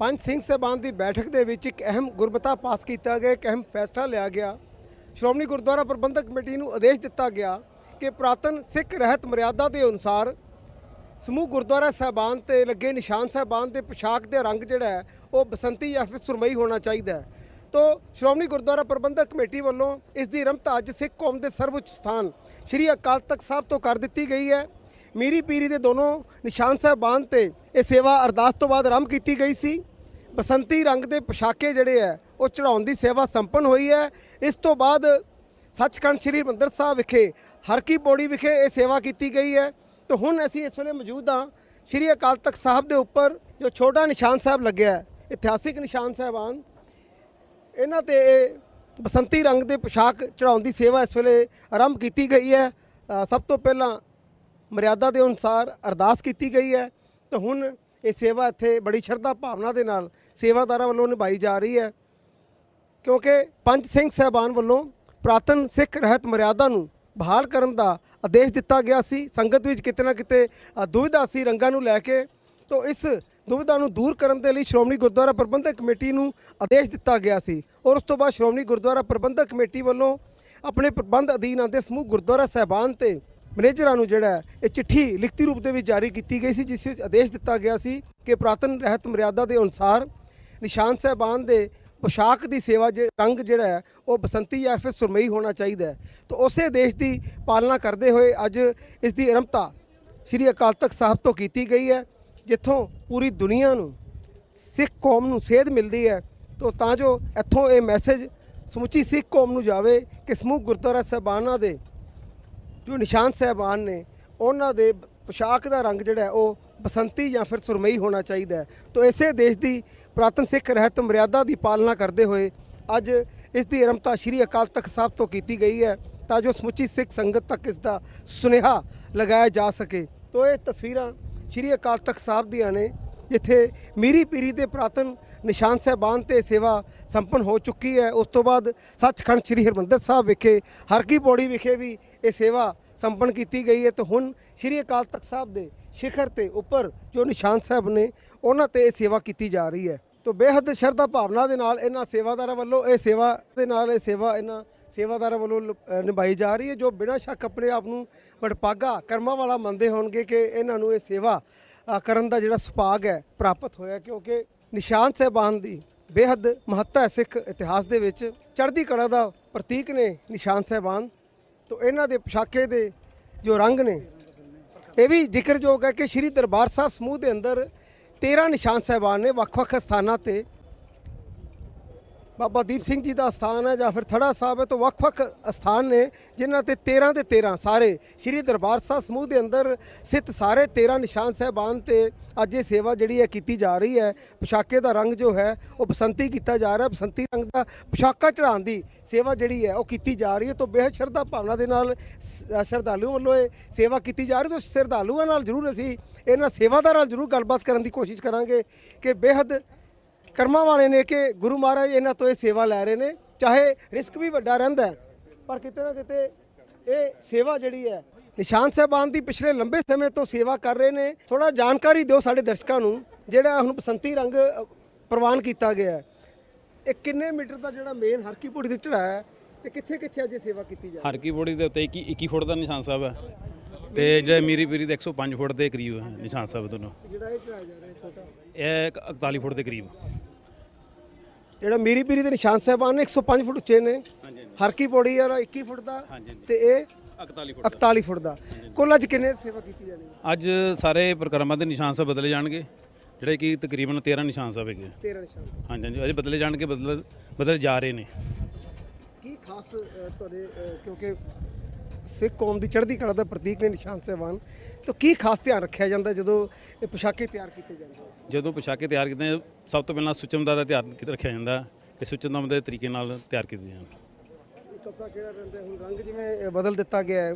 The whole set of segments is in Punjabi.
ਪੰਜ ਸਿੰਘ ਸਾਹਿਬਾਨ ਦੀ ਬੈਠਕ ਦੇ ਵਿੱਚ ਇੱਕ ਅਹਿਮ ਗੁਰਬਤਾ ਪਾਸ ਕੀਤਾ ਗਿਆ, ਇੱਕ ਅਹਿਮ ਫੈਸਲਾ ਲਿਆ ਗਿਆ। ਸ਼੍ਰੋਮਣੀ ਗੁਰਦੁਆਰਾ ਪ੍ਰਬੰਧਕ ਕਮੇਟੀ ਨੂੰ ਆਦੇਸ਼ ਦਿੱਤਾ ਗਿਆ ਕਿ ਪ੍ਰਾਤਨ ਸਿੱਖ ਰਹਿਤ ਮਰਿਆਦਾ ਦੇ ਅਨੁਸਾਰ ਸਮੂਹ ਗੁਰਦੁਆਰਾ ਸਾਹਿਬਾਨ ਤੇ ਲੱਗੇ ਨਿਸ਼ਾਨ ਸਾਹਿਬਾਨ ਦੇ ਪੋਸ਼ਾਕ ਦੇ ਰੰਗ ਜਿਹੜਾ ਹੈ, ਉਹ ਬਸੰਤੀ ਜਾਂ ਫਿਰ ਸੁਰਮਈ ਹੋਣਾ ਚਾਹੀਦਾ ਹੈ। ਤੋ ਸ਼੍ਰੋਮਣੀ ਗੁਰਦੁਆਰਾ ਪ੍ਰਬੰਧਕ ਕਮੇਟੀ ਵੱਲੋਂ ਇਸ ਦੀ ਰਮਤਾ ਅੱਜ ਸਿੱਖ ਕੌਮ ਦੇ ਸਰਵਉੱਚ ਸਥਾਨ ਸ੍ਰੀ ਅਕਾਲ ਤਖਤ ਸਾਹਿਬ ਤੋਂ ਕਰ ਦਿੱਤੀ ਗਈ ਹੈ। ਮੀਰੀ ਪੀਰੀ ਦੇ ਦੋਨੋਂ ਨਿਸ਼ਾਨ ਸਾਹਿਬਾਨ ਤੇ ਇਹ ਸੇਵਾ ਅਰਦਾਸ ਤੋਂ ਬਾਅਦ ਆਰੰਭ ਕੀਤੀ ਗਈ ਸੀ। ਬਸੰਤੀ ਰੰਗ ਦੇ ਪੋਸ਼ਾਕੇ ਜਿਹੜੇ ਹੈ, ਉਹ ਚੜਾਉਣ ਦੀ ਸੇਵਾ ਸੰਪੰਨ ਹੋਈ ਹੈ। ਇਸ ਤੋਂ ਬਾਅਦ ਸੱਚਖੰਡ ਸ੍ਰੀ ਹਰਿਮੰਦਰ ਸਾਹਿਬ ਵਿਖੇ, ਹਰਕੀ ਪੌੜੀ ਵਿਖੇ ਇਹ ਸੇਵਾ ਕੀਤੀ ਗਈ ਹੈ। ਤੇ ਹੁਣ ਅਸੀਂ ਇਸ ਵੇਲੇ ਮੌਜੂਦ ਹਾਂ ਸ੍ਰੀ ਅਕਾਲ ਤਖਤ ਸਾਹਿਬ ਦੇ ਉੱਪਰ, ਜੋ ਛੋਟਾ ਨਿਸ਼ਾਨ ਸਾਹਿਬ ਲੱਗਿਆ ਹੈ, ਇਤਿਹਾਸਿਕ ਨਿਸ਼ਾਨ ਸਾਹਿਬਾਨ। ਇਹਨਾਂ ਤੇ ਇਹ ਬਸੰਤੀ ਰੰਗ ਦੇ ਪੋਸ਼ਾਕ ਚੜਾਉਣ ਦੀ ਸੇਵਾ ਇਸ ਵੇਲੇ ਆਰੰਭ ਕੀਤੀ ਗਈ ਹੈ। ਸਭ ਤੋਂ ਪਹਿਲਾਂ ਮਰਿਆਦਾ ਦੇ ਅਨੁਸਾਰ ਅਰਦਾਸ ਕੀਤੀ ਗਈ ਹੈ। ਤਾਂ ਹੁਣ ਇਹ ਸੇਵਾ ਇੱਥੇ ਬੜੀ ਸ਼ਰਧਾ ਭਾਵਨਾ ਦੇ ਨਾਲ ਸੇਵਾਦਾਰਾਂ ਵੱਲੋਂ ਨਿਭਾਈ ਜਾ ਰਹੀ ਹੈ। ਕਿਉਂਕਿ ਪੰਜ ਸਿੰਘ ਸਾਹਿਬਾਨ ਵੱਲੋਂ ਪ੍ਰਾਤਨ ਸਿੱਖ ਰਹਿਤ ਮਰਿਆਦਾ ਨੂੰ ਬਹਾਲ ਕਰਨ ਦਾ ਆਦੇਸ਼ ਦਿੱਤਾ ਗਿਆ ਸੀ। ਸੰਗਤ ਵਿੱਚ ਕਿਤੇ ਨਾ ਕਿਤੇ ਦੁਵਿਧਾ ਸੀ ਰੰਗਾਂ ਨੂੰ ਲੈ ਕੇ। ਤੋਂ ਇਸ ਦੁਵਿਧਾ ਨੂੰ ਦੂਰ ਕਰਨ ਦੇ ਲਈ ਸ਼੍ਰੋਮਣੀ ਗੁਰਦੁਆਰਾ ਪ੍ਰਬੰਧਕ ਕਮੇਟੀ ਨੂੰ ਆਦੇਸ਼ ਦਿੱਤਾ ਗਿਆ ਸੀ। ਔਰ ਉਸ ਤੋਂ ਬਾਅਦ ਸ਼੍ਰੋਮਣੀ ਗੁਰਦੁਆਰਾ ਪ੍ਰਬੰਧਕ ਕਮੇਟੀ ਵੱਲੋਂ ਆਪਣੇ ਪ੍ਰਬੰਧ ਅਧੀਨ ਆਉਂਦੇ ਸਮੂਹ ਗੁਰਦੁਆਰਾ ਸਾਹਿਬਾਨ ਤੇ ਮੈਨੇਜਰਾਂ ਨੂੰ ਜਿਹੜਾ ਇਹ ਚਿੱਠੀ ਲਿਖਤੀ ਰੂਪ ਦੇ ਵਿੱਚ ਜਾਰੀ ਕੀਤੀ ਗਈ ਸੀ, ਜਿਸ ਵਿੱਚ ਆਦੇਸ਼ ਦਿੱਤਾ ਗਿਆ ਸੀ ਕਿ ਪ੍ਰਾਤਨ ਰਹਿਤ ਮਰਿਆਦਾ ਦੇ ਅਨੁਸਾਰ ਨਿਸ਼ਾਨ ਸਾਹਿਬਾਨ ਦੇ ਪੋਸ਼ਾਕ ਦੀ ਸੇਵਾ ਜੇ, ਰੰਗ ਜਿਹੜਾ ਹੈ, ਉਹ ਬਸੰਤੀ ਜਾਂ ਫਿਰ ਸੁਰਮਈ ਹੋਣਾ ਚਾਹੀਦਾ ਹੈ। ਤਾਂ ਉਸੇ ਦੇਸ਼ ਦੀ ਪਾਲਣਾ ਕਰਦੇ ਹੋਏ ਅੱਜ ਇਸ ਦੀ ਆਰੰਭਤਾ ਸ੍ਰੀ ਅਕਾਲ ਤਖਤ ਸਾਹਿਬ ਤੋਂ ਕੀਤੀ ਗਈ ਹੈ, ਜਿੱਥੋਂ ਪੂਰੀ ਦੁਨੀਆ ਨੂੰ, ਸਿੱਖ ਕੌਮ ਨੂੰ ਸੇਧ ਮਿਲਦੀ ਹੈ। ਤੋਂ ਤਾਂ ਜੋ ਇੱਥੋਂ ਇਹ ਮੈਸੇਜ ਸਮੁੱਚੀ ਸਿੱਖ ਕੌਮ ਨੂੰ ਜਾਵੇ ਕਿ ਸਮੂਹ ਗੁਰਦੁਆਰਾ ਸਾਹਿਬਾਨਾਂ ਦੇ ਜੋ ਨਿਸ਼ਾਨ ਸਾਹਿਬਾਨ ਨੇ, ਉਹਨਾਂ ਦੇ ਪੋਸ਼ਾਕ ਦਾ ਰੰਗ ਜਿਹੜਾ ਉਹ ਬਸੰਤੀ ਜਾਂ ਫਿਰ ਸੁਰਮਈ ਹੋਣਾ ਚਾਹੀਦਾ ਹੈ। ਤੋਂ ਇਸੇ ਦੇਸ਼ ਦੀ ਪ੍ਰਾਤਨ ਸਿੱਖ ਰਹਿਤ ਮਰਿਆਦਾ ਦੀ ਪਾਲਣਾ ਕਰਦੇ ਹੋਏ ਅੱਜ ਇਸ ਦੀ ਆਰੰਭਤਾ ਸ੍ਰੀ ਅਕਾਲ ਤਖਤ ਸਾਹਿਬ ਤੋਂ ਕੀਤੀ ਗਈ ਹੈ, ਤਾਂ ਜੋ ਸਮੁੱਚੀ ਸਿੱਖ ਸੰਗਤ ਤੱਕ ਇਸ ਦਾ ਸੁਨੇਹਾ ਲਗਾਇਆ ਜਾ ਸਕੇ। ਤੋਂ ਇਹ ਤਸਵੀਰਾਂ ਸ੍ਰੀ ਅਕਾਲ ਤਖਤ ਸਾਹਿਬ ਦੀਆਂ ਨੇ। ਜਿੱਥੇ ਮੀਰੀ ਪੀਰੀ ਦੇ ਪ੍ਰਾਤਨ ਨਿਸ਼ਾਨ ਸਾਹਿਬਾਨ ਤੇ ਸੇਵਾ ਸੰਪੰਨ ਹੋ ਚੁੱਕੀ ਹੈ। ਉਸ ਤੋਂ ਬਾਅਦ ਸੱਚਖੰਡ ਸ੍ਰੀ ਹਰਿਮੰਦਰ ਸਾਹਿਬ ਵਿਖੇ ਹਰਕੀ ਕੀ ਵਿਖੇ ਵੀ ਇਹ ਸੇਵਾ ਸੰਪੰਨ ਕੀਤੀ ਗਈ ਹੈ ਤੇ ਹੁਣ ਸ੍ਰੀ ਅਕਾਲ ਤਖਤ ਸਾਹਿਬ ਦੇ ਸਿਖਰ ਤੇ ਉੱਪਰ ਜੋ ਨਿਸ਼ਾਨ ਸਾਹਿਬ ਨੇ, ਉਹਨਾਂ ਤੇ ਇਹ ਸੇਵਾ ਕੀਤੀ ਜਾ ਰਹੀ ਹੈ। ਤੋਂ ਬੇਹੱਦ ਸ਼ਰਧਾ ਭਾਵਨਾ ਦੇ ਨਾਲ ਇਹਨਾਂ ਸੇਵਾਦਾਰਾਂ ਵੱਲੋਂ ਇਹ ਸੇਵਾ ਦੇ ਨਾਲ ਇਹ ਸੇਵਾ ਇਹਨਾਂ ਸੇਵਾਦਾਰਾਂ ਵੱਲੋਂ ਲ- ਨਿਭਾਈ ਜਾ ਰਹੀ ਹੈ, ਜੋ ਬਿਨਾਂ ਸ਼ੱਕ ਆਪਣੇ ਆਪ ਨੂੰ ਵਡਪਾਗਾ ਕਰਮਾਂ ਵਾਲਾ ਮੰਨਦੇ ਹੋਣਗੇ ਕਿ ਇਹਨਾਂ ਨੂੰ ਇਹ ਸੇਵਾ ਕਰਨ ਦਾ ਜਿਹੜਾ ਸੁਭਾਗ ਹੈ, ਪ੍ਰਾਪਤ ਹੋਇਆ ਕਿਉਂਕਿ ਨਿਸ਼ਾਨ ਸਾਹਿਬਾਨ ਦੀ ਬੇਹੱਦ ਮਹੱਤਤਾ ਹੈ ਸਿੱਖ ਇਤਿਹਾਸ ਦੇ ਵਿੱਚ। ਚੜ੍ਹਦੀ ਕਲਾ ਦਾ ਪ੍ਰਤੀਕ ਨੇ ਨਿਸ਼ਾਨ ਸਾਹਿਬਾਨ। ਤੋਂ ਇਹਨਾਂ ਦੇ ਪੋਸ਼ਾਕੇ ਦੇ ਜੋ ਰੰਗ ਨੇ, ਇਹ ਵੀ ਜ਼ਿਕਰਯੋਗ ਹੈ ਕਿ ਸ਼੍ਰੀ ਦਰਬਾਰ ਸਾਹਿਬ ਸਮੂਹ ਦੇ ਅੰਦਰ 13 ਨਿਸ਼ਾਨ ਸਾਹਿਬਾਨ ਨੇ ਵੱਖ-ਵੱਖ ਸਥਾਨਾਂ ਤੇ ਬਾਬਾ ਦੀਪ ਸਿੰਘ ਜੀ ਦਾ ਸਥਾਨ ਹੈ ਜਾਂ ਫਿਰ ਥੜਾ ਸਾਹਿਬ ਹੈ, ਤੋਂ ਵੱਖ-ਵੱਖ ਸਥਾਨ ਨੇ, ਜਿਨ੍ਹਾਂ ਤੇ 13 ਦੇ 13 ਸਾਰੇ ਸ਼੍ਰੀ ਦਰਬਾਰ ਸਾਹਿਬ ਸਮੂਹ ਦੇ ਅੰਦਰ ਸਥਿਤ ਸਾਰੇ 13 ਨਿਸ਼ਾਨ ਸਾਹਿਬਾਨ ਤੇ ਅੱਜ ਇਹ ਸੇਵਾ ਜਿਹੜੀ ਹੈ ਕੀਤੀ ਜਾ ਰਹੀ ਹੈ। ਪੋਸ਼ਾਕੇ ਦਾ ਰੰਗ ਜੋ ਹੈ, ਉਹ ਬਸੰਤੀ ਕੀਤਾ ਜਾ ਰਿਹਾ। ਬਸੰਤੀ ਰੰਗ ਦਾ ਪੋਸ਼ਾਕਾ ਚੜਾਉਣ ਦੀ ਸੇਵਾ ਜਿਹੜੀ ਹੈ, ਉਹ ਕੀਤੀ ਜਾ ਰਹੀ ਹੈ। ਤੋਂ ਬੇਹੱਦ ਸ਼ਰਧਾ ਭਾਵਨਾ ਦੇ ਨਾਲ ਸ- ਸ਼ਰਧਾਲੂਆਂ ਵੱਲੋਂ ਇਹ ਸੇਵਾ ਕੀਤੀ ਜਾ ਰਹੀ ਤੋਂ ਸ਼ਰਧਾਲੂਆਂ ਨਾਲ ਜ਼ਰੂਰ ਅਸੀਂ ਇਹਨਾਂ ਸੇਵਾਦਾਰਾਂ ਨਾਲ ਜ਼ਰੂਰ ਗੱਲਬਾਤ ਕਰਨ ਦੀ ਕੋਸ਼ਿਸ਼ ਕਰਾਂਗੇ ਕਿ ਬੇਹੱਦ ਕਰਮਾਂ ਵਾਲੇ ਨੇ ਕਿ ਗੁਰੂ ਮਹਾਰਾਜ ਇਹਨਾਂ ਤੋਂ ਇਹ ਸੇਵਾ ਲੈ ਰਹੇ ਨੇ ਚਾਹੇ ਰਿਸਕ ਵੀ ਵੱਡਾ ਰਹਿੰਦਾ ਪਰ ਕਿਤੇ ਨਾ ਕਿਤੇ ਇਹ ਸੇਵਾ ਜਿਹੜੀ ਹੈ ਨਿਸ਼ਾਨ ਸਾਹਿਬਾਨ ਦੀ ਪਿਛਲੇ ਲੰਬੇ ਸਮੇਂ ਤੋਂ ਸੇਵਾ ਕਰ ਰਹੇ ਨੇ। ਥੋੜਾ ਜਾਣਕਾਰੀ ਦਿਓ ਸਾਡੇ ਦਰਸ਼ਕਾਂ ਨੂੰ ਜਿਹੜਾ ਹੁਣ ਬਸੰਤੀ ਰੰਗ ਪ੍ਰਵਾਨ ਕੀਤਾ ਗਿਆ ਹੈ। ਇਹ ਕਿੰਨੇ ਮੀਟਰ ਦਾ ਜਿਹੜਾ ਮੇਨ ਹਰਕੀਪੁੜੀ ਤੇ ਚੜਾਇਆ ਹੈ ਤੇ ਕਿੱਥੇ ਕਿੱਥੇ ਅੱਜ ਸੇਵਾ ਕੀਤੀ ਜਾ ਹਰ ਕੀ ਬੋੜੀ ਦੇ ਉੱਤੇ 21 21 ਫੁੱਟ ਦਾ ਨਿਸ਼ਾਨ ਸਾਹਿਬ ਹੈ। ਤੇ ਜਿਹੜਾ ਮੀਰੀ ਪੀਰੀ ਦੇ 105 ਫੁੱਟ ਦੇ ਕਰੀਬ ਹੈ ਨਿਸ਼ਾਨ ਸਾਹਿਬ ਦੋਨੋਂ ਜਿਹੜਾ ਇਹ ਚੜਾਇਆ ਜਾ ਰਿਹਾ ਛੋਟਾ। ਇਹ ਇੱਕ 41 ਫੁੱਟ ਦੇ ਕਰੀਬ। ਜਿਹੜਾ ਮੀਰੀ ਪੀਰੀ ਦੇ ਨਿਸ਼ਾਨ ਸਾਹਿਬਾਨ ਨੇ 105 ਫੁੱਟ ਉੱਚੇ ਨੇ। ਹਰਕੀ ਪੌੜੀ ਵਾਲਾ 21 ਫੁੱਟ ਦਾ ਤੇ ਇਹ 41 ਫੁੱਟ 41 ਫੁੱਟ ਦਾ। ਕੁੱਲ ਅੱਜ ਕਿੰਨੇ ਸੇਵਾ ਕੀਤੀ ਜਾਣੀ ਹੈ? ਅੱਜ ਸਾਰੇ ਪ੍ਰਕਰਮਾਂ ਦੇ ਨਿਸ਼ਾਨ ਸਾਹਿਬ ਬਦਲੇ ਜਾਣਗੇ ਜਿਹੜੇ ਕਿ ਤਕਰੀਬਨ 13 ਨਿਸ਼ਾਨ ਸਾਹਿਬ ਹੈਗੇ 13 ਨਿਸ਼ਾਨ। ਹਾਂਜੀ ਹਾਂਜੀ ਅਜੇ ਬਦਲੇ ਜਾਣਗੇ ਬਦਲ ਬਦਲ ਜਾ ਰਹੇ ਨੇ। ਕੀ ਖਾਸ ਤੁਹਾਡੇ ਕਿਉਂਕਿ ਸਿੱਖ ਕੌਮ ਦੀ ਚੜ੍ਹਦੀ ਕਲਾ ਦਾ ਪ੍ਰਤੀਕ ਨੇ ਨਿਸ਼ਾਨ ਸਾਹਿਬਾਨ ਤਾਂ ਕੀ ਖਾਸ ਧਿਆਨ ਰੱਖਿਆ ਜਾਂਦਾ ਜਦੋਂ ਇਹ ਪੋਸ਼ਾਕੇ ਤਿਆਰ ਕੀਤੇ ਜਾਂਦੇ ਜਦੋਂ ਪੋਸ਼ਾਕੇ ਤਿਆਰ ਕੀਤੇ ਸਭ ਤੋਂ ਪਹਿਲਾਂ ਸੁਚਮਦਾ ਦਾ ਧਿਆਨ ਕੀਤਾ ਰੱਖਿਆ ਜਾਂਦਾ ਕਿ ਸੁਚਮਦਾ ਦੇ ਤਰੀਕੇ ਨਾਲ ਤਿਆਰ ਕੀਤੇ ਜਾਣ। ਕੱਪੜਾ ਕਿਹੜਾ ਰਹਿੰਦਾ? ਹੈ? ਹੁਣ ਰੰਗ ਜਿਵੇਂ ਬਦਲ ਦਿੱਤਾ ਗਿਆ ਹੈ।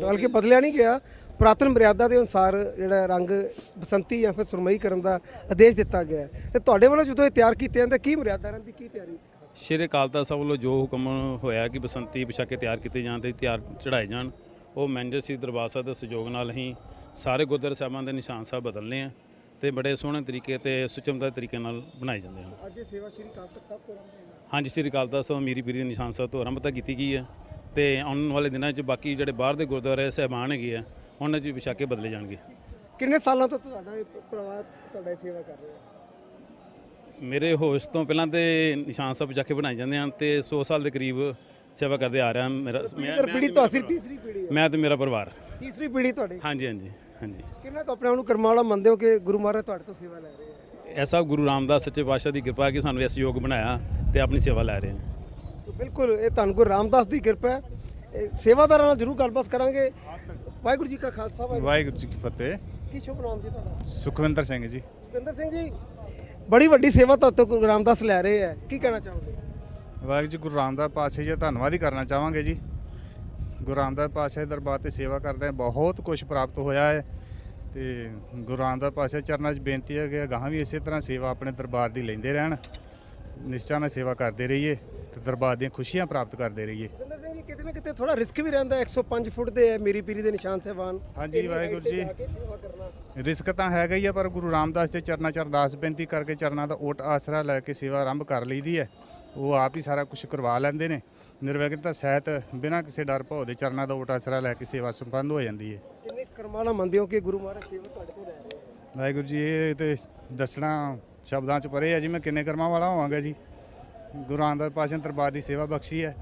ਬਲਕਿ ਬਦਲਿਆ ਨਹੀਂ ਗਿਆ। ਪੁਰਾਤਨ ਮਰਿਆਦਾ ਦੇ ਅਨੁਸਾਰ ਜਿਹੜਾ ਰੰਗ ਬਸੰਤੀ ਜਾਂ ਫਿਰ ਸੁਰਮਈ ਕਰਨ ਦਾ ਆਦੇਸ਼ ਦਿੱਤਾ ਗਿਆ ਹੈ। ਤੇ ਤੁਹਾਡੇ ਵੱਲੋਂ ਜਦੋਂ ਇਹ ਤਿਆਰ ਕੀਤੇ ਜਾਂਦੇ ਕੀ ਮਰਿਆਦਾ ਰਹਿੰਦੀ? ਕੀ ਤਿਆਰੀ? ਸ਼੍ਰੀ ਅਕਾਲ ਤਖਤ ਸਾਹਿਬ ਵੱਲੋਂ ਜੋ ਹੁਕਮ ਹੋਇਆ ਕਿ ਬਸੰਤੀ ਪੋਸ਼ਾਕੇ ਤਿਆਰ ਕੀਤੇ ਜਾਣ ਤੇ ਤਿਆਰ ਚੜਾਏ ਜਾਣ ਉਹ ਮੈਨੇਜਰ ਸ੍ਰੀ ਦਰਬਾਰ ਸਾਹਿਬ ਦੇ ਸਹਿਯੋਗ ਨਾਲ ਹੀ ਸਾਰੇ ਗੁਰਦੁਆਰਾ ਸਾਹਿਬਾਂ ਦੇ ਨਿਸ਼ਾਨ ਸਾਹਿਬ ਬਦਲਨੇ ਆ। ਤੇ ਬੜੇ ਸੋਹਣੇ ਤਰੀਕੇ ਤੇ ਸੁਚਮਤਾ ਤਰੀਕੇ ਨਾਲ ਬਣਾਏ ਜਾਂਦੇ ਹਨ। ਅੱਜ ਇਹ ਸੇਵਾ ਸ਼੍ਰੀ ਕਾਲ ਤਖਤ ਸਾਹਿਬ ਤੋਂ ਆਰੰਭ ਹੋਈ ਹੈ। ਹਾਂਜੀ ਸ੍ਰੀ ਅਕਾਲ ਤਖਤ ਸਾਹਿਬ ਮੀਰੀ ਪੀਰੀ ਦੇ ਨਿਸ਼ਾਨ ਸਾਹਿਬ ਤੋਂ ਆਰੰਭਤਾ ਕੀਤੀ ਗਈ ਹੈ ਤੇ ਆਉਣ ਵਾਲੇ ਦਿਨਾਂ 'ਚ ਬਾਕੀ ਜਿਹੜੇ ਬਾਹਰ ਦੇ ਗੁਰਦੁਆਰੇ ਸਹਿਬਾਨ ਹੈਗੇ ਆ ਉਹਨਾਂ 'ਚ ਵੀ ਬਦਲੇ ਜਾਣਗੇ। ਕਿੰਨੇ ਸਾਲਾਂ ਤੋਂ ਤੁਹਾਡਾ ਇਹ ਪਰਿਵਾਰ ਤੁਹਾਡਾ ਇਹ ਸੇਵਾ ਕਰ ਰਿਹਾ ਹੈ? ਮੇਰੇ ਹੋਸ਼ ਤੋਂ ਪਹਿਲਾਂ ਤੇ ਨਿਸ਼ਾਨ ਸਾਹਿਬ ਵਿਸ਼ਾਕੇ ਬਣਾਏ ਜਾਂਦੇ ਹਨ ਤੇ 100 ਸਾਲ ਦੇ ਕਰੀਬ ਸੇਵਾ ਕਰਦੇ ਆ ਰਿਹਾ ਮੇਰਾ ਮੈਂ- ਤੋਂ ਅਸੀਂ ਤੀਸਰੀ ਪੀੜ੍ਹੀ ਹੈ। ਮੈਂ ਤੇ ਮੇਰਾ ਪਰਿਵਾਰ। ਤੀਸਰੀ ਪੀੜ੍ਹੀ ਤੁਹਾਡੀ? ਹਾਂਜੀ ਹਾਂਜੀ। ਹਾਂਜੀ। ਕਿੰਨਾ ਕੁ ਆਪਣੇ ਆਪ ਨੂੰ ਕਰਮਾਂ ਵਾਲਾ ਮੰਨਦੇ ਹੋ ਕਿ ਗੁਰੂ ਮਹਾਰਾਜ ਤੁਹਾਡੇ ਤੋਂ ਸੇਵਾ ਲੈ ਰਹੇ ਹੈ ਐਸਾ ਗੁਰੂ ਰਾਮਦਾਸ ਸੱਚੇ ਪਾਤਸ਼ਾਹ ਦੀ ਕਿਰਪਾ ਹੈ ਕਿ ਸਾਨੂੰ ਇਸ ਯੋਗ ਬਣਾਇਆ ਤੇ ਆਪਣੀ ਸੇਵਾ ਲੈ ਰਹੇ ਹਾਂ। ਤਾਂ ਬਿਲਕੁਲ ਇਹ ਧੰਨ ਗੁਰੂ ਰਾਮਦਾਸ ਦੀ ਕਿਰਪਾ ਹੈ। ਇਹ ਸੇਵਾਦਾਰਾਂ ਨਾਲ ਜ਼ਰੂਰ ਗੱਲਬਾਤ ਕਰਾਂਗੇ। ਵਾਹਿਗੁਰੂ ਜੀ ਕਾ ਖਾਲਸਾ ਵਾਹਿਗੁਰੂ ਵਾਹਿਗੁਰੂ ਜੀ ਕੀ ਫਤਿਹ। ਕੀ ਸ਼ੁਭ ਨਾਮ ਜੀ ਤੁਹਾਡਾ? ਸੁਖਵਿੰਦਰ ਸਿੰਘ ਜੀ। ਸੁਖਿੰਦਰ ਸਿੰਘ ਜੀ ਬੜੀ ਵੱਡੀ ਸੇਵਾ ਤੁਹਾਡੇ ਤੋਂ ਗੁਰੂ ਰਾਮਦਾਸ ਲੈ ਰਹੇ ਹੈ ਕੀ ਕਹਿਣਾ ਚਾਹੋਗੇ? ਵਾਹਿਗੁਰੂ ਜੀ ਗੁਰੂ ਰਾਮਦਾਸ ਪਾਤਸ਼ਾਹ ਜੀ ਦਾ ਧੰਨਵਾਦ ਹੀ ਕਰਨਾ ਚਾਹਾਂਗੇ ਜੀ। ਗੁਰੂ ਰਾਮਦਾਸ ਪਾਤਸ਼ਾਹ ਦੇ ਦਰਬਾਰ ਤੇ ਸੇਵਾ ਕਰਦੇ ਬਹੁਤ ਕੁਝ ਪ੍ਰਾਪਤ ਹੋਇਆ ਹੈ ਤੇ ਗੁਰੂ ਰਾਮਦਾਸ ਪਾਤਸ਼ਾਹ ਚਰਨਾਂ 'ਚ ਬੇਨਤੀ ਹੈ ਕਿ ਅਗਾਂਹ ਵੀ ਇਸੇ ਤਰ੍ਹਾਂ ਸੇਵਾ ਆਪਣੇ ਦਰਬਾਰ ਦੀ ਲੈਂਦੇ ਰਹਿਣ ਨਿਸ਼ਚਾ ਨਾਲ ਸੇਵਾ ਕਰਦੇ ਰਹੀਏ ਤੇ ਦਰਬਾਰ ਦੀਆਂ ਖੁਸ਼ੀਆਂ ਪ੍ਰਾਪਤ ਕਰਦੇ ਰਹੀਏ। ਸੁਖਿੰਦਰ ਸਿੰਘ ਜੀ ਕਿਤੇ ਨਾ ਕਿਤੇ ਥੋੜਾ ਰਿਸਕ ਵੀ ਰਹਿੰਦਾ ਹੈ। 105 ਫੁੱਟ ਦੇ ਹੈ ਮੇਰੀ ਪੀਰੀ ਦੇ ਨਿਸ਼ਾਨ ਸਹਿਬਾਨ। ਹਾਂਜੀ, ਵਾਹਿਗੁਰੂ ਜੀ। ਰਿਸਕ ਤਾਂ ਹੈਗਾ ਹੀ ਆ ਪਰ ਗੁਰੂ ਰਾਮਦਾਸ ਦੇ ਚਰਨਾਂ 'ਚ ਅਰਦਾਸ ਬੇਨਤੀ ਕਰਕੇ ਚਰਨਾਂ ਦਾ ਓਟ ਆਸਰਾ ਲੈ ਕੇ ਸੇਵਾ ਆਰੰਭ ਕਰ ਲਈਦੀ ਹੈ। ਉਹ ਆਪ ਹੀ ਸਾਰਾ ਕੁਝ ਕਰਵਾ ਲੈਂਦੇ ਨੇ। ਨਿਰਵਿਘਨਤਾ ਸਹਿਤ ਬਿਨਾਂ ਕਿਸੇ ਡਰ ਭਉ ਦੇ ਚਰਨਾਂ ਦਾ ਓਟ ਆਸਰਾ ਲੈ ਕੇ ਸੇਵਾ ਸੰਪੰਨ ਹੋ ਜਾਂਦੀ ਹੈ। ਕਿੰਨੇ ਕਰਮਾਂ ਨਾਲ ਮੰਨਦੇ ਹੋ ਕਿ ਗੁਰੂ ਮਹਾਰਾਜ ਸੇਵਾ ਤੁਹਾਡੇ ਤੋਂ ਲੈ ਰਹੇ ਹੈ ਵਾਹਿਗੁਰੂ ਜੀ ਇਹ ਤੇ ਦੱਸਣਾ ਸ਼ਬਦਾਂ 'ਚ ਪਰੇ ਹੈ ਜੀ ਮੈਂ ਕਿੰਨੇ ਕਰਮਾਂ ਵਾਲਾ ਹੋਵਾਂਗਾ ਜੀ। ਗੁਰੂ ਰਾਮਦਾਸ ਪਾਸ਼ਾ ਦਰਬਾਰ ਦੀ ਸੇਵਾ ਬਖਸ਼ੀ ਹੈ।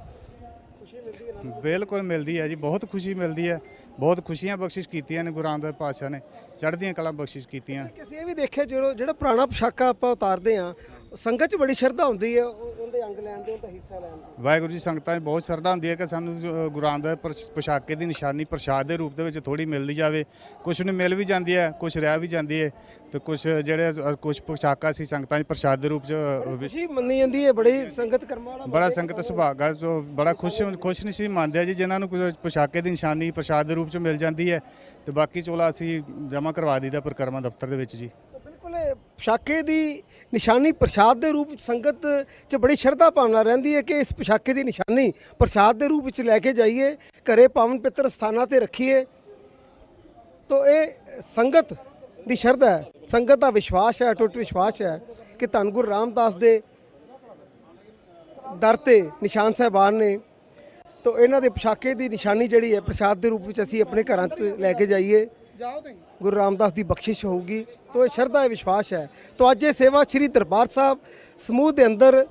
ਬਿਲਕੁਲ ਮਿਲਦੀ ਹੈ ਜੀ ਬਹੁਤ ਖੁਸ਼ੀ ਮਿਲਦੀ ਹੈ। ਬਹੁਤ ਖੁਸ਼ੀਆਂ ਬਖਸ਼ਿਸ਼ ਕੀਤੀਆਂ ਨੇ ਗੁਰੂ ਰਾਮਦਾਸ ਪਾਸ਼ਾ ਨੇ ਚੜ੍ਹਦੀਆਂ ਕਲਾ ਬਖਸ਼ਿਸ਼ ਕੀਤੀਆਂ। ਕਿ ਅਸੀਂ ਇਹ ਵੀ ਦੇਖਿਆ ਜਿਹੜਾ ਜਿਹੜਾ ਪੁਰਾਣਾ ਪੋਸ਼ਾਕਾ ਆਪਾਂ ਉਤਾਰਦੇ ਆ ਸੰਗਤ 'ਚ ਬੜੀ ਸ਼ਰਧਾ ਹੁੰਦੀ ਹੈ ਉਹ- ਉਹਦੇ ਅੰਗ ਲੈਣ ਦੇ ਉਹਦਾ ਹਿੱਸਾ ਲੈਣ ਦੀ। ਵਾਹਿਗੁਰੂ ਜੀ ਸੰਗਤਾਂ 'ਚ ਬਹੁਤ ਸ਼ਰਧਾ ਹੁੰਦੀ ਹੈ ਕਿ ਸਾਨੂੰ ਜੋ ਗੁਰੂ ਰਾਮਦਾਸ ਪ੍ਰਸ਼- ਪੁਸ਼ਾਕੇ ਦੀ ਨਿਸ਼ਾਨੀ ਪ੍ਰਸ਼ਾਦ ਦੇ ਰੂਪ ਦੇ ਵਿੱਚ ਥੋੜੀ ਮਿਲਦੀ ਜਾਵੇ। ਕੁਝ ਨੂੰ ਮਿਲ ਵੀ ਜਾਂਦੀ ਹੈ ਕੁਝ ਰਹਿ ਵੀ ਜਾਂਦੀ ਹੈ ਤੇ ਕੁਝ ਜਿਹੜੇ ਕੁਝ ਪੁਸ਼ਾਕਾਂ ਸੀ ਸੰਗਤਾਂ 'ਚ ਪ੍ਰਸ਼ਾਦ ਦੇ ਰੂਪ 'ਚ ਅ, ਖੁਸ਼ੀ ਮੰਨੀ ਜਾਂਦੀ ਹੈ ਬੜੀ ਸੰਗਤ ਕਰਮਾਂ ਵਾਲਾ ਬੜਾ ਮੰਨਦੇ ਸੰਗਤ। ਸੁਭਾਗਾ ਜੋ ਬੜਾ ਖੁਸ਼ ਖੁਸ਼ ਨਸੀਬ ਮੰਨਦੇ ਆ ਜੀ ਜਿਨ੍ਹਾਂ ਨੂੰ ਕੁਝ ਪੁਸ਼ਾਕੇ ਦੀ ਨਿਸ਼ਾਨੀ ਪ੍ਰਸ਼ਾਦ ਦੇ ਰੂਪ 'ਚ ਮਿਲ ਜਾਂਦੀ ਹੈ। ਤੇ ਬਾਕੀ ਚੋਲਾ ਅਸੀਂ ਜਮ੍ਹਾਂ ਕਰਵਾ ਦਈਦਾ ਪ੍ਰਕਰਮਾ ਦਫ਼ਤਰ ਦੇ ਵਿੱਚ ਜੀ। ਬਿਲਕੁਲ ਇਹ ਦੀ ਨਿਸ਼ਾਨੀ ਪ੍ਰਸ਼ਾਦ ਦੇ ਰੂਪ ਵਿੱਚ ਸੰਗਤ 'ਚ ਬੜੀ ਸ਼ਰਧਾ ਭਾਵਨਾ ਰਹਿੰਦੀ ਹੈ ਕਿ ਇਸ ਪੋਸ਼ਾਕੇ ਦੀ ਨਿਸ਼ਾਨੀ ਪ੍ਰਸ਼ਾਦ ਦੇ ਰੂਪ ਵਿੱਚ ਲੈ ਕੇ ਜਾਈਏ, ਘਰੇ ਪਾਵਨ ਪਿੱਤਰ ਸਥਾਨਾਂ ਤੇ ਰੱਖੀਏ। ਤੋ ਇਹ ਸੰਗਤ ਦੀ ਸ਼ਰਧਾ ਹੈ। ਸੰਗਤ ਦਾ ਵਿਸ਼ਵਾਸ ਹੈ, ਟੁੱਟ ਵਿਸ਼ਵਾਸ ਹੈ ਕਿ ਧੰਨ ਗੁਰੂ ਰਾਮਦਾਸ ਦੇ ਦਰ ਤੇ ਨਿਸ਼ਾਨ ਸਾਹਿਬਾਨ ਨੇ ਤੋ ਇਹਨਾਂ ਦੇ ਪੋਸ਼ਾਕੇ ਦੀ ਨਿਸ਼ਾਨੀ ਜਿਹੜੀ ਹੈ, ਪ੍ਰਸ਼ਾਦ ਦੇ ਰੂਪ ਵਿੱਚ ਅਸੀਂ ਆਪਣੇ ਘਰਾਂ 'ਚ ਲੈ ਕੇ ਜਾਈਏ। ਗੁਰੂ ਰਾਮਦਾਸ ਦੀ ਬਖਸ਼ਿਸ਼ ਹੋਊਗੀ। ਤੋ ਇਹ ਸ਼ਰਧਾ ਹੈ ਵਿਸ਼ਵਾਸ ਹੈ। ਤੋ ਅੱਜ ਇਹ ਸੇਵਾ ਸ੍ਰੀ ਦਰਬਾਰ ਸਾਹਿਬ ਸਮੂਹ ਦੇ ਅੰਦਰ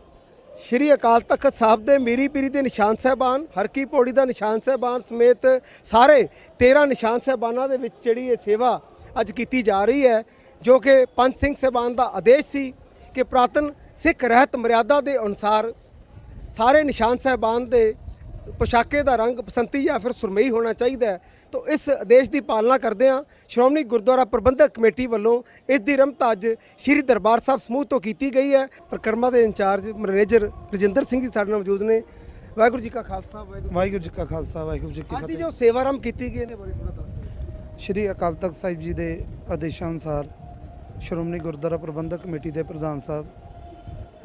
ਸ੍ਰੀ ਅਕਾਲ ਤਖਤ ਸਾਹਿਬ ਦੇ ਮੀਰੀ ਪੀਰੀ ਦੇ ਨਿਸ਼ਾਨ ਸਾਹਿਬਾਨ, ਹਰਕੀ ਪੌੜੀ ਦਾ ਨਿਸ਼ਾਨ ਸਾਹਿਬਾਨ ਸਮੇਤ ਸਾਰੇ 13 ਨਿਸ਼ਾਨ ਸਾਹਿਬਾਨਾਂ ਦੇ ਵਿੱਚ ਜਿਹੜੀ ਇਹ ਸੇਵਾ ਅੱਜ ਕੀਤੀ ਜਾ ਰਹੀ ਹੈ, ਜੋ ਕਿ ਪੰਜ ਸਿੰਘ ਸਾਹਿਬਾਨ ਦਾ ਆਦੇਸ਼ ਸੀ ਕਿ ਪ੍ਰਾਤਨ ਸਿੱਖ ਰਹਿਤ ਮਰਿਆਦਾ ਦੇ ਅਨੁਸਾਰ ਸਾਰੇ ਨਿਸ਼ਾਨ ਸਾਹਿਬਾਨ ਦੇ ਪੋਸ਼ਾਕੇ ਦਾ ਰੰਗ ਬਸੰਤੀ ਜਾਂ ਫਿਰ ਸੁਰਮਈ ਹੋਣਾ ਚਾਹੀਦਾ ਹੈ। ਤਾਂ ਇਸ ਆਦੇਸ਼ ਦੀ ਪਾਲਣਾ ਕਰਦੇ ਹਾਂ। ਸ਼੍ਰੋਮਣੀ ਗੁਰਦੁਆਰਾ ਪ੍ਰਬੰਧਕ ਕਮੇਟੀ ਵੱਲੋਂ ਇਸ ਦੀ ਰਮਤ ਅੱਜ ਸ੍ਰੀ ਦਰਬਾਰ ਸਾਹਿਬ ਸਮੂਹ ਤੋਂ ਕੀਤੀ ਗਈ ਹੈ। ਪ੍ਰਕਰਮਾ ਦੇ ਇੰਚਾਰਜ ਮੈਨੇਜਰ ਰਜਿੰਦਰ ਸਿੰਘ ਜੀ ਸਾਡੇ ਨਾਲ ਮੌਜੂਦ ਨੇ। ਵਾਹਿਗੁਰੂ ਜੀ ਕਾ ਖਾਲਸਾ ਵਾਹਿਗੁਰੂ ਜੀ ਕਾ ਖਾਲਸਾ ਵਾਹਿਗੁਰੂ ਜੀ ਕੀ ਅੱਜ ਫਤਿਹ। ਜੋ ਸੇਵਾ ਆਰੰਭ ਕੀਤੀ ਗਈ ਇਹਦੇ ਬਾਰੇ ਥੋੜਾ ਦੱਸੋ ਸ਼੍ਰੀ ਅਕਾਲ ਤਖਤ ਸਾਹਿਬ ਜੀ ਦੇ ਆਦੇਸ਼ਾਂ ਅਨੁਸਾਰ ਸ਼੍ਰੋਮਣੀ ਗੁਰਦੁਆਰਾ ਪ੍ਰਬੰਧਕ ਕਮੇਟੀ ਦੇ ਪ੍ਰਧਾਨ ਸਾਹਿਬ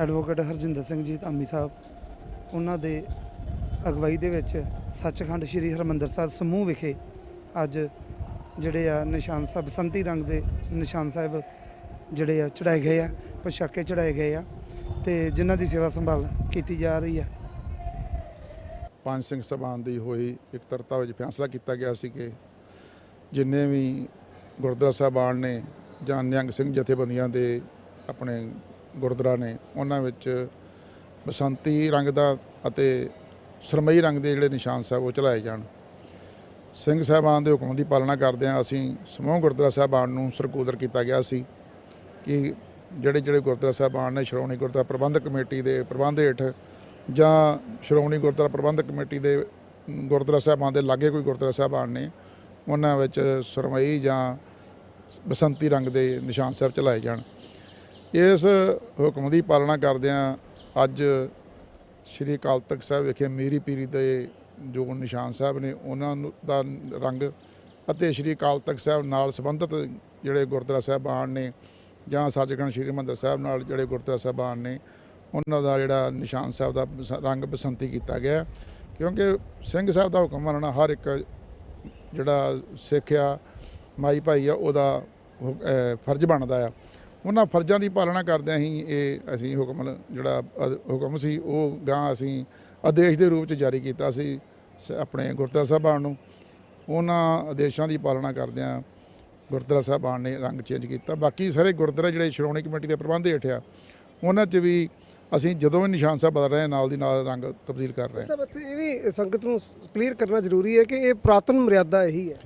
ਐਡਵੋਕੇਟ ਹਰਜਿੰਦਰ ਸਿੰਘ ਜੀ ਧਾਮੀ ਸਾਹਿਬ ਉਹਨਾਂ ਦੇ ਅਗਵਾਈ ਦੇ ਵਿੱਚ ਸੱਚਖੰਡ ਸ਼੍ਰੀ ਹਰਮੰਦਰ ਸਾਹਿਬ ਸਮੂਹ ਵਿਖੇ ਅੱਜ ਜਿਹੜੇ ਆ ਨਿਸ਼ਾਨ ਸਾਹਿਬ, ਬਸੰਤੀ ਰੰਗ ਦੇ ਨਿਸ਼ਾਨ ਸਾਹਿਬ ਜਿਹੜੇ ਆ ਚੜਾਏ ਗਏ ਆ, ਪੋਸ਼ਾਕੇ ਚੜਾਏ ਗਏ ਆ ਤੇ ਜਿਨ੍ਹਾਂ ਦੀ ਸੇਵਾ ਸੰਭਾਲ ਕੀਤੀ ਜਾ ਰਹੀ ਆ। ਪੰਜ ਸਿੰਘ ਸਭਾਨ ਦੀ ਹੋਈ ਇਕਤਰਤਾ ਵਿੱਚ ਫੈਸਲਾ ਕੀਤਾ ਗਿਆ ਸੀ ਕਿ ਜਿੰਨੇ ਵੀ ਗੁਰਦੁਆਰਾ ਸਾਹਿਬਾਨ ਨੇ ਜਾਂ ਨਿਹੰਗ ਸਿੰਘ ਜਥੇਬੰਦੀਆਂ ਦੇ ਆਪਣੇ ਗੁਰਦੁਆਰਾ ਨੇ, ਉਹਨਾਂ ਵਿੱਚ ਬਸੰਤੀ ਰੰਗ ਦਾ ਅਤੇ ਸਰਮਈ ਰੰਗ ਦੇ ਜਿਹੜੇ ਨਿਸ਼ਾਨ ਸਾਹਿਬ, ਉਹ ਚਲਾਏ ਜਾਣ। ਸਿੰਘ ਸਾਹਿਬਾਨ ਦੇ ਹੁਕਮ ਦੀ ਪਾਲਣਾ ਕਰਦਿਆਂ ਅਸੀਂ। ਸਮੂਹ ਗੁਰਦੁਆਰਾ ਸਾਹਿਬਾਨ ਨੂੰ ਸਰਕੂਲਰ ਕੀਤਾ ਗਿਆ ਸੀ ਕਿ ਜਿਹੜੇ ਜਿਹੜੇ ਗੁਰਦੁਆਰਾ ਸਾਹਿਬਾਨ ਨੇ, ਸ਼੍ਰੋਮਣੀ ਗੁਰਦੁਆਰਾ ਪ੍ਰਬੰਧਕ ਕਮੇਟੀ ਦੇ ਪ੍ਰਬੰਧ ਹੇਠ ਜਾਂ ਸ਼੍ਰੋਮਣੀ ਗੁਰਦੁਆਰਾ ਪ੍ਰਬੰਧਕ ਕਮੇਟੀ ਦੇ ਗੁਰਦੁਆਰਾ ਸਾਹਿਬਾਨ ਦੇ ਲਾਗੇ ਕੋਈ ਗੁਰਦੁਆਰਾ ਸਾਹਿਬਾਨ ਨੇ, ਉਹਨਾਂ ਵਿੱਚ ਸਰਮਈ ਜਾਂ ਬਸੰਤੀ ਰੰਗ ਦੇ ਨਿਸ਼ਾਨ ਸਾਹਿਬ ਚਲਾਏ ਜਾਣ। ਇਸ ਹੁਕਮ ਦੀ ਪਾਲਣਾ ਕਰਦਿਆਂ ਅੱਜ ਸ਼੍ਰੀ ਅਕਾਲ ਤਖਤ ਸਾਹਿਬ ਵਿਖੇ ਮੀਰੀ ਪੀਰੀ ਦੇ ਜੋ ਨਿਸ਼ਾਨ ਸਾਹਿਬ ਨੇ ਉਹਨਾਂ ਨੂੰ ਦਾ ਰੰਗ ਅਤੇ ਸ਼੍ਰੀ ਅਕਾਲ ਤਖਤ ਸਾਹਿਬ ਨਾਲ ਸੰਬੰਧਿਤ ਜਿਹੜੇ ਗੁਰਦੁਆਰਾ ਸਾਹਿਬਾਨ ਨੇ ਜਾਂ ਸੱਚਖੰਡ ਸ਼੍ਰੀ ਹਰਿਮੰਦਰ ਸਾਹਿਬ ਨਾਲ ਜਿਹੜੇ ਗੁਰਦੁਆਰਾ ਸਾਹਿਬਾਨ ਨੇ, ਉਹਨਾਂ ਦਾ ਜਿਹੜਾ ਨਿਸ਼ਾਨ ਸਾਹਿਬ ਦਾ ਰੰਗ ਬਸੰਤੀ ਕੀਤਾ ਗਿਆ ਕਿਉਂਕਿ ਸਿੰਘ ਸਾਹਿਬ ਦਾ ਹੁਕਮ ਮੰਨਣਾ ਹਰ ਇੱਕ ਜਿਹੜਾ ਸਿੱਖ ਆ, ਮਾਈ ਭਾਈ ਆ, ਉਹਦਾ ਹੁ- ਫਰਜ਼ ਬਣਦਾ ਆ। ਉਹਨਾਂ ਫਰਜ਼ਾਂ ਦੀ ਪਾਲਣਾ ਕਰਦਿਆਂ ਹੀ ਇਹ ਅਸੀਂ ਹੁਕਮ ਜਿਹੜਾ ਹੁਕਮ ਸੀ ਉਹ ਗਾਂ ਅਸੀਂ ਆਦੇਸ਼ ਦੇ ਰੂਪ ਚ ਜਾਰੀ ਕੀਤਾ ਸੀ ਸ- ਆਪਣੇ ਗੁਰਦੁਆਰਾ ਸਾਹਿਬਾਨ ਨੂੰ। ਉਹਨਾਂ ਆਦੇਸ਼ਾਂ ਦੀ ਪਾਲਣਾ ਕਰਦਿਆਂ ਗੁਰਦੁਆਰਾ ਸਾਹਿਬਾਨ ਨੇ ਰੰਗ ਚੇਂਜ ਕੀਤਾ। ਬਾਕੀ ਸਾਰੇ ਗੁਰਦੁਆਰੇ ਜਿਹੜੇ ਸ਼੍ਰੋਮਣੀ ਕਮੇਟੀ ਦੇ ਪ੍ਰਬੰਧ ਹੇਠ ਆ ਉਹਨਾਂ 'ਚ ਵੀ ਅਸੀਂ ਜਦੋਂ ਵੀ ਨਿਸ਼ਾਨ ਸਾਹਿਬ ਬਦਲ ਰਹੇ ਹਾਂ, ਨਾਲ ਦੀ ਨਾਲ ਰੰਗ ਤਬਦੀਲ ਕਰ ਰਹੇ ਹਾਂ ਸਭ ਇੱਥੇ ਇਹ ਵੀ ਸੰਗਤ ਨੂੰ ਕਲੀਅਰ ਕਰਨਾ ਜ਼ਰੂਰੀ ਹੈ ਕਿ ਇਹ ਪੁਰਾਤਨ ਮਰਿਆਦਾ ਇਹੀ ਹੈ।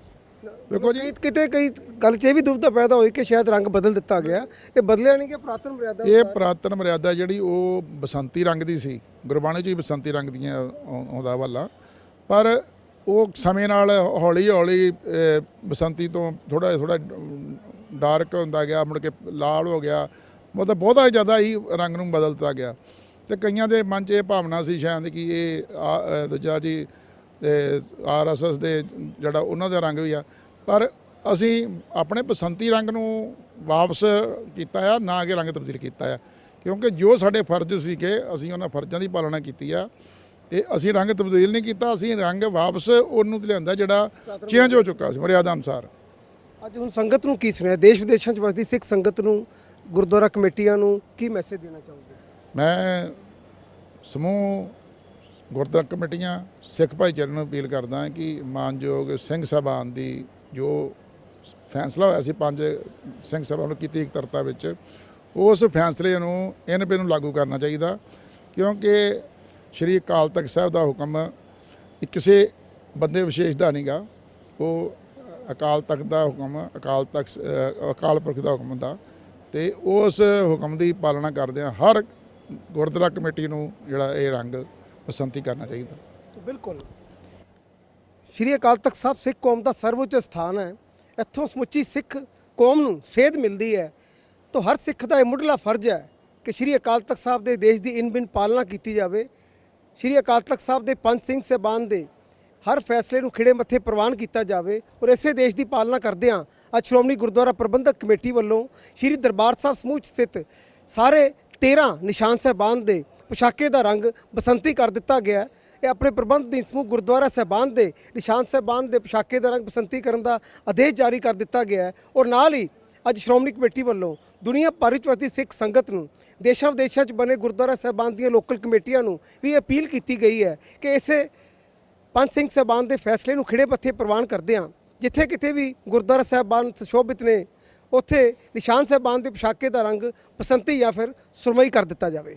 ਦੇਖੋ ਜੀ ਕਿਤੇ ਕਈ ਗੱਲ 'ਚ ਇਹ ਵੀ ਦੁਬਿਧਾ ਪੈਦਾ ਹੋਈ ਕਿ ਸ਼ਾਇਦ ਰੰਗ ਬਦਲ ਦਿੱਤਾ ਗਿਆ। ਇਹ ਬਦਲਿਆ ਨਹੀਂ ਕਿ ਪੁਰਾਤਨ ਮਰਿਆਦਾ ਇਹ ਪ੍ਰਾਤਨ ਮਰਿਆਦਾ ਜਿਹੜੀ ਉਹ ਬਸੰਤੀ ਰੰਗ ਦੀ ਸੀ। ਗੁਰਬਾਣੀ 'ਚ ਵੀ ਬਸੰਤੀ ਰੰਗ ਦੀਆਂ ਆਉ- ਆਉਂਦਾ ਵਾਲਾ ਪਰ ਉਹ ਸਮੇਂ ਨਾਲ ਹੌਲੀ ਹੌਲੀ ਬਸੰਤੀ ਤੋਂ ਥੋੜਾ ਥੋੜਾ ਡਾਰਕ ਹੁੰਦਾ ਗਿਆ ਮੁੜ ਕੇ ਲਾਲ ਹੋ ਗਿਆ। ਮਤਲਬ ਬਹੁਤਾ ਜ਼ਿਆਦਾ ਹੀ ਰੰਗ ਨੂੰ ਬਦਲਤਾ ਗਿਆ। ਤੇ ਕਈਆਂ ਦੇ ਮਨ 'ਚ ਇਹ ਭਾਵਨਾ ਸੀ ਸ਼ਾਇਦ ਕਿ ਇਹ ਦੂਜਾ ਜੀ ਆਰਐਸਐਸ ਦੇ ਜਿਹੜਾ ਉਹਨਾਂ ਦਾ ਰੰਗ ਵੀ ਆ। ਪਰ ਅਸੀਂ ਆਪਣੇ ਬਸੰਤੀ ਰੰਗ ਨੂੰ ਵਾਪਸ ਕੀਤਾ ਆ ਨਾ ਕਿ ਰੰਗ ਤਬਦੀਲ ਕੀਤਾ ਆ। ਕਿਉਂਕਿ ਜੋ ਸਾਡੇ ਫਰਜ਼ ਸੀ ਕਿ ਅਸੀਂ ਉਹਨਾਂ ਫਰਜ਼ਾਂ ਦੀ ਪਾਲਣਾ ਕੀਤੀ ਆ ਤੇ ਅਸੀਂ ਰੰਗ ਤਬਦੀਲ ਨਹੀਂ ਕੀਤਾ ਅਸੀਂ ਰੰਗ ਵਾਪਸ ਉਹਨੂੰ ਲਿਆਂਦਾ ਜਿਹੜਾ ਚੇਂਜ ਹੋ ਚੁੱਕਾ ਸੀ ਮਰਿਆਦਾ ਅਨੁਸਾਰ। ਅੱਜ ਹੁਣ ਸੰਗਤ ਨੂੰ ਕੀ ਸੁਣਿਆ? ਦੇਸ਼ ਵਿਦੇਸ਼ਾਂ 'ਚ ਵਸਦੀ ਸਿੱਖ ਸੰਗਤ ਨੂੰ ਗੁਰਦੁਆਰਾ ਕਮੇਟੀਆਂ ਨੂੰ ਕੀ ਮੈਸੇਜ ਦੇਣਾ ਚਾਹੋਗੇ? ਮੈਂ ਸਮੂਹ ਗੁਰਦੁਆਰਾ ਕਮੇਟੀਆਂ ਸਿੱਖ ਭਾਈਚਾਰੇ ਨੂੰ ਅਪੀਲ ਕਰਦਾ ਕਿ ਮਾਨਯੋਗ ਸਿੰਘ ਸਾਹਿਬਾਨ ਦੀ ਜੋ ਫੈਸਲਾ ਹੋਇਆ ਸੀ ਪੰਜ ਸਿੰਘ ਸਾਹਿਬਾਨ ਨੂੰ ਕੀਤੀ ਇਕੱਤਰਤਾ ਵਿੱਚ, ਉਸ ਫੈਸਲੇ ਨੂੰ ਐਨਪੀ ਨੂੰ ਲਾਗੂ ਕਰਨਾ ਚਾਹੀਦਾ, ਕਿਉਂਕਿ ਸ਼੍ਰੀ ਅਕਾਲ ਤਖਤ ਸਾਹਿਬ ਦਾ ਹੁਕਮ ਕਿਸੇ ਬੰਦੇ ਵਿਸ਼ੇਸ਼ ਦਾ ਨਹੀਂਗਾ, ਉਹ ਅਕਾਲ ਤਖਤ ਦਾ ਹੁਕਮ, ਅਕਾਲ ਤਖਤ ਅਕਾਲ ਪੁਰਖ ਦਾ ਹੁਕਮ ਹੁੰਦਾ ਤੇ ਉਸ ਹੁਕਮ ਦੀ ਪਾਲਣਾ ਕਰਦਿਆਂ ਹਰ ਗੁਰਦੁਆਰਾ ਕਮੇਟੀ ਨੂੰ ਜਿਹੜਾ ਇਹ ਰੰਗ ਬਸੰਤੀ ਕਰਨਾ ਚਾਹੀਦਾ। ਬਿਲਕੁਲ। ਸ਼੍ਰੀ ਅਕਾਲ ਤਖਤ ਸਾਹਿਬ, ਸਿੱਖ ਕੌਮ ਦਾ ਸਰਵਉੱਚ ਸਥਾਨ ਹੈ। ਇੱਥੋਂ ਸਮੁੱਚੀ ਸਿੱਖ ਕੌਮ ਨੂੰ ਸੇਧ ਮਿਲਦੀ ਹੈ। ਤਾਂ ਹਰ ਸਿੱਖ ਦਾ ਇਹ ਮੁੱਢਲਾ ਫਰਜ਼ ਹੈ ਕਿ ਸ਼੍ਰੀ ਅਕਾਲ ਤਖਤ ਸਾਹਿਬ ਦੇ ਦੇਸ਼ ਦੀ ਇਨ ਬਿਨ ਪਾਲਣਾ ਕੀਤੀ ਜਾਵੇ। ਸ਼੍ਰੀ ਅਕਾਲ ਤਖਤ ਸਾਹਿਬ ਦੇ ਪੰਜ ਸਿੰਘ ਸਹਿਬਾਨ ਦੇ ਹਰ ਫੈਸਲੇ ਨੂੰ ਖਿੜੇ ਮੱਥੇ ਪ੍ਰਵਾਨ ਕੀਤਾ ਜਾਵੇ ਔਰ ਇਸੇ ਦੇਸ਼ ਦੀ ਪਾਲਣਾ ਕਰਦਿਆਂ ਅੱਜ ਸ਼੍ਰੋਮਣੀ ਗੁਰਦੁਆਰਾ ਪ੍ਰਬੰਧਕ ਕਮੇਟੀ ਵੱਲੋਂ ਸ਼੍ਰੀ ਦਰਬਾਰ ਸਾਹਿਬ ਸਮੂਹ ਸਥਿਤ ਸਾਰੇ 13 ਨਿਸ਼ਾਨ ਸਹਿਬਾਨ ਦੇ ਪੁਸ਼ਾਕੇ ਦਾ ਰੰਗ ਬਸੰਤੀ ਕਰ ਦਿੱਤਾ ਗਿਆ ਇਹ ਆਪਣੇ ਪ੍ਰਬੰਧ ਦੀ ਸਮੂਹ ਗੁਰਦੁਆਰਾ ਸਹਿਬਾਨ ਦੇ, ਨਿਸ਼ਾਨ ਸਹਿਬਾਨ ਦੇ ਪੁਸ਼ਾਕੇ ਦਾ ਰੰਗ ਬਸੰਤੀ ਕਰਨ ਦਾ ਆਦੇਸ਼ ਜਾਰੀ ਕਰ ਦਿੱਤਾ ਗਿਆ ਹੈ ਔਰ ਨਾਲ ਹੀ ਅੱਜ ਸ਼੍ਰੋਮਣੀ ਕਮੇਟੀ ਵੱਲੋਂ ਦੁਨੀਆ ਭਰ ਵਿੱਚ ਵਸਦੀ ਸਿੱਖ ਸੰਗਤ ਨੂੰ ਦੇਸ਼ਾਂ ਵਿਦੇਸ਼ਾਂ 'ਚ ਬਣੇ ਗੁਰਦੁਆਰਾ ਸਹਿਬਾਨ ਦੀਆਂ ਲੋਕਲ ਕਮੇਟੀਆਂ ਨੂੰ ਵੀ ਅਪੀਲ ਕੀਤੀ ਗਈ ਹੈ ਕਿ ਇਸੇ ਪੰਜ ਸਿੰਘ ਸਾਹਿਬਾਨ ਦੇ ਫੈਸਲੇ ਨੂੰ ਖਿੜੇ ਪੱਥੇ ਪ੍ਰਵਾਨ ਕਰਦੇ ਹਾਂ। ਜਿੱਥੇ ਕਿਤੇ ਵੀ ਗੁਰਦੁਆਰਾ ਸਾਹਿਬਾਨ ਸੁਸ਼ੋਭਿਤ ਨੇ, ਉੱਥੇ ਨਿਸ਼ਾਨ ਸਾਹਿਬਾਨ ਦੇ ਪੁਸ਼ਾਕੇ ਦਾ ਰੰਗ ਬਸੰਤੀ ਜਾਂ ਫਿਰ ਸੁਰਮਈ ਕਰ ਦਿੱਤਾ ਜਾਵੇ।